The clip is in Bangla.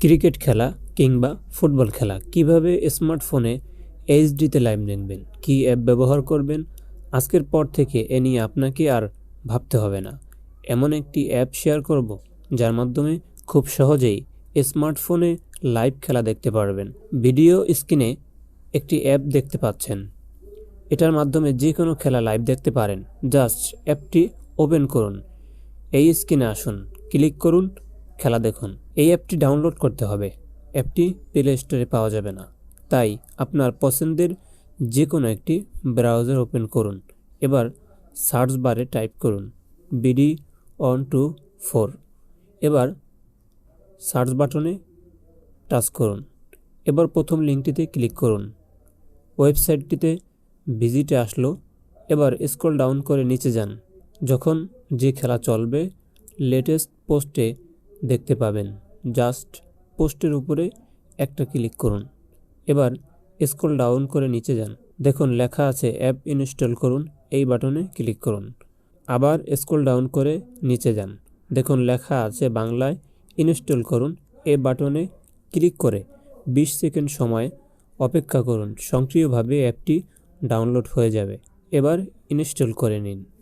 ক্রিকেট খেলা কিংবা ফুটবল খেলা, কীভাবে স্মার্টফোনে এইচডিতে লাইভ দেখবেন, কী অ্যাপ ব্যবহার করবেন, আজকের পর থেকে এ নিয়ে আপনাকে আর ভাবতে হবে না। এমন একটি অ্যাপ শেয়ার করব, যার মাধ্যমে খুব সহজেই স্মার্টফোনে লাইভ খেলা দেখতে পারবেন। ভিডিও স্ক্রিনে একটি অ্যাপ দেখতে পাচ্ছেন। এটার মাধ্যমে যে কোনো খেলা লাইভ দেখতে পারেন। জাস্ট অ্যাপটি ওপেন করুন। এই স্ক্রিনে আসুন, ক্লিক করুন খেলা দেখুন। এই অ্যাপটি ডাউনলোড করতে হবে। অ্যাপটি প্লে স্টোরে পাওয়া যাবে না। তাই আপনার পছন্দের যে কোনো একটি ব্রাউজার ওপেন করুন। এবার সার্চ বারে টাইপ করুন বিডি ওয়ান টু ফোর এবার সার্চ বাটনে টাচ করুন। এবার প্রথম লিঙ্কটিতে ক্লিক করুন। ওয়েবসাইটটিতে ভিজিটে আসলো। এবার স্ক্রল ডাউন করে নিচে যান। যখন যে খেলা চলবে লেটেস্ট পোস্টে দেখতে পাবেন। জাস্ট পোস্টের উপরে একটা ক্লিক করুন। এবার স্ক্রল ডাউন করে নিচে যান। দেখুন, লেখা আছে অ্যাপ ইনস্টল করুন। এই বাটনে ক্লিক করুন। আবার স্ক্রল ডাউন করে নিচে যান। দেখুন, লেখা আছে বাংলায় ইনস্টল করুন। এই বাটনে ক্লিক করে বিশ সেকেন্ড সময় অপেক্ষা করুন। সক্রিয়ভাবে অ্যাপটি ডাউনলোড হয়ে যাবে। এবার ইনস্টল করে নিন।